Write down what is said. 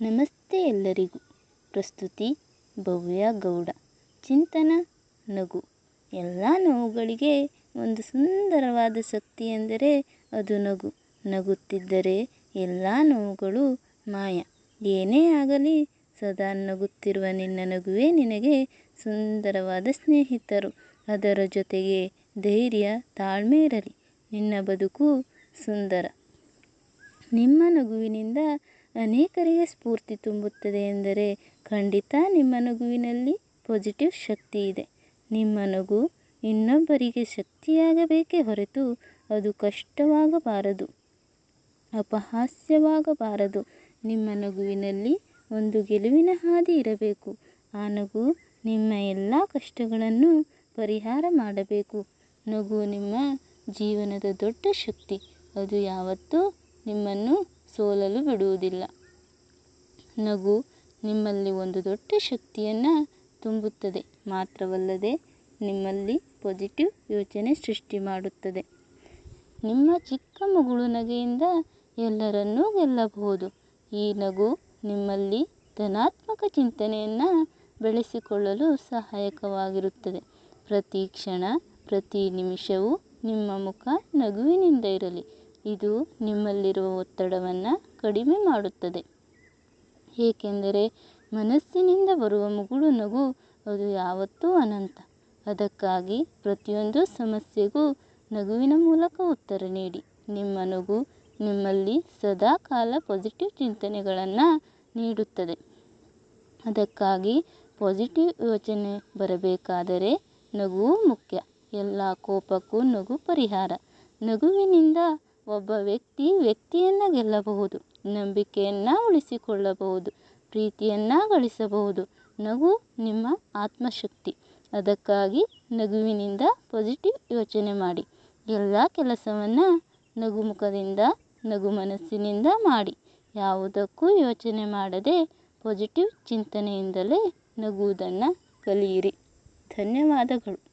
ನಮಸ್ತೆ ಎಲ್ಲರಿಗೂ. ಪ್ರಸ್ತುತಿ ಭವ್ಯ ಗೌಡ. ಚಿಂತನ, ನಗು. ಎಲ್ಲ ನೋವುಗಳಿಗೆ ಒಂದು ಸುಂದರವಾದ ಶಕ್ತಿ ಎಂದರೆ ಅದು ನಗು. ನಗುತ್ತಿದ್ದರೆ ಎಲ್ಲ ನೋವುಗಳು ಮಾಯ. ಏನೇ ಆಗಲಿ ಸದಾ ನಗುತ್ತಿರುವ ನಿನ್ನ ನಗುವೇ ನಿನಗೆ ಸುಂದರವಾದ ಸ್ನೇಹಿತರು. ಅದರ ಜೊತೆಗೆ ಧೈರ್ಯ ತಾಳ್ಮೆ ಇರಲಿ. ನಿನ್ನ ಬದುಕು ಸುಂದರ. ನಿಮ್ಮ ನಗುವಿನಿಂದ ಅನೇಕರಿಗೆ ಸ್ಫೂರ್ತಿ ತುಂಬುತ್ತದೆ ಎಂದರೆ ಖಂಡಿತ ನಿಮ್ಮ ನಗುವಿನಲ್ಲಿ ಪಾಸಿಟಿವ್ ಶಕ್ತಿ ಇದೆ. ನಿಮ್ಮ ನಗು ಇನ್ನೊಬ್ಬರಿಗೆ ಶಕ್ತಿಯಾಗಬೇಕೇ ಹೊರತು ಅದು ಕಷ್ಟವಾಗಬಾರದು. ಅಪಹಾಸ್ಯವಾಗಬಾರದು. ನಿಮ್ಮ ನಗುವಿನಲ್ಲಿ ಒಂದು ಗೆಲುವಿನ ಹಾದಿ ಇರಬೇಕು. ಆ ನಗು ನಿಮ್ಮ ಎಲ್ಲ ಕಷ್ಟಗಳನ್ನು ಪರಿಹಾರ ಮಾಡಬೇಕು. ನಗು ನಿಮ್ಮ ಜೀವನದ ದೊಡ್ಡ ಶಕ್ತಿ. ಅದು ಯಾವತ್ತೂ ನಿಮ್ಮನ್ನು ಸೋಲಲು ಬಿಡುವುದಿಲ್ಲ. ನಗು ನಿಮ್ಮಲ್ಲಿ ಒಂದು ದೊಡ್ಡ ಶಕ್ತಿಯನ್ನು ತುಂಬುತ್ತದೆ. ಮಾತ್ರವಲ್ಲದೆ ನಿಮ್ಮಲ್ಲಿ ಪಾಸಿಟಿವ್ ಯೋಚನೆ ಸೃಷ್ಟಿ ಮಾಡುತ್ತದೆ. ನಿಮ್ಮ ಚಿಕ್ಕ ಮಗುಳು ನಗೆಯಿಂದ ಎಲ್ಲರನ್ನೂ ಗೆಲ್ಲಬಹುದು. ಈ ನಗು ನಿಮ್ಮಲ್ಲಿ ಧನಾತ್ಮಕ ಚಿಂತನೆಯನ್ನು ಬೆಳೆಸಿಕೊಳ್ಳಲು ಸಹಾಯಕವಾಗಿರುತ್ತದೆ. ಪ್ರತಿ ಕ್ಷಣ, ಪ್ರತಿ ನಿಮಿಷವೂ ನಿಮ್ಮ ಮುಖ ನಗುವಿನಿಂದ ಇರಲಿ. ಇದು ನಿಮ್ಮಲ್ಲಿರುವ ಒತ್ತಡವನ್ನು ಕಡಿಮೆ ಮಾಡುತ್ತದೆ. ಏಕೆಂದರೆ ಮನಸ್ಸಿನಿಂದ ಬರುವ ಮುಗುಳು ನಗು ಅದು ಯಾವತ್ತೂ ಅನಂತ. ಅದಕ್ಕಾಗಿ ಪ್ರತಿಯೊಂದು ಸಮಸ್ಯೆಗೂ ನಗುವಿನ ಮೂಲಕ ಉತ್ತರ ನೀಡಿ. ನಿಮ್ಮ ನಗು ನಿಮ್ಮಲ್ಲಿ ಸದಾ ಕಾಲ ಪಾಸಿಟಿವ್ ಚಿಂತನೆಗಳನ್ನು ನೀಡುತ್ತದೆ. ಅದಕ್ಕಾಗಿ ಪಾಸಿಟಿವ್ ಯೋಚನೆ ಬರಬೇಕಾದರೆ ನಗುವು ಮುಖ್ಯ. ಎಲ್ಲ ಕೋಪಕ್ಕೂ ನಗು ಪರಿಹಾರ. ನಗುವಿನಿಂದ ಒಬ್ಬ ವ್ಯಕ್ತಿ ವ್ಯಕ್ತಿಯನ್ನು ಗೆಲ್ಲಬಹುದು, ನಂಬಿಕೆಯನ್ನು ಉಳಿಸಿಕೊಳ್ಳಬಹುದು, ಪ್ರೀತಿಯನ್ನು ಗಳಿಸಬಹುದು. ನಗು ನಿಮ್ಮ ಆತ್ಮಶಕ್ತಿ. ಅದಕ್ಕಾಗಿ ನಗುವಿನಿಂದ ಪಾಸಿಟಿವ್ ಯೋಚನೆ ಮಾಡಿ. ಎಲ್ಲ ಕೆಲಸವನ್ನು ನಗುಮುಖದಿಂದ ನಗು ಮನಸ್ಸಿನಿಂದ ಮಾಡಿ. ಯಾವುದಕ್ಕೂ ಯೋಚನೆ ಮಾಡದೆ ಪಾಸಿಟಿವ್ ಚಿಂತನೆಯಿಂದಲೇ ನಗುವುದನ್ನು ಕಲಿಯಿರಿ. ಧನ್ಯವಾದಗಳು.